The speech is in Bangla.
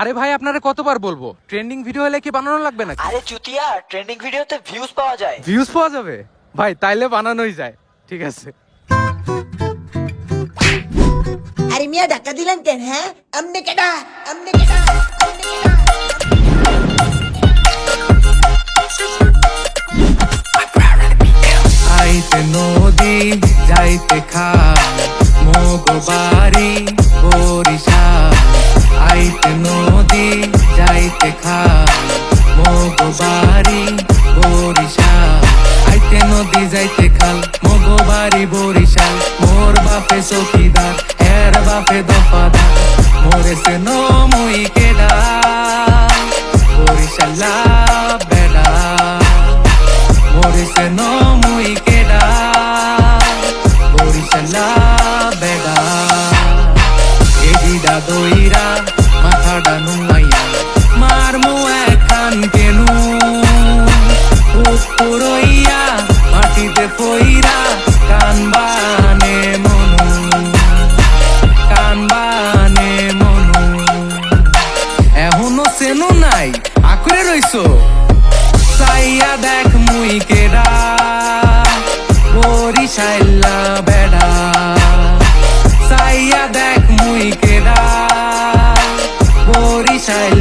আরে ভাই আপনারে কতবার বলব? ট্রেন্ডিং ভিডিও হলে কি বানানো লাগবে না আরে চুতিয়া ট্রেন্ডিং ভিডিওতে ভিউজ পাওয়া যায়। ভিউজ পাওয়া যাবে? ভাই তাইলে বানানোই যায়। ঠিক আছে। আরে মিয়া ধাক্কা দিলেন কেন হ্যাঁ? আমনে কেডা আমনে কেডা আমনে কেডা। আইতে নদী যাইতে খাল। আইতে নদী, যাইতে খা মগো বাড়ি, বরিশাল। আইতে নদী, যাইতে খাল, মগো বাড়ি, বরিশাল। মোর বাপে চকিদার এর বাপে দফাদার। মোরে সে নমুই কেডা, বরিশালা বেডা। মোরে সে নমুই কেডা, বরিশালা দইরা দইরা মাথাটা নুমাইয়া মারমু এখান কেন? উপরইয়া মাটিতে পইরা কানবানে মনু কানবানে মনু। এখনও সেনু নাই আকরে রইছো? চাইয়া দেখ মুই কেডা বরিশাইল্লা বেডা। চাইয়া tight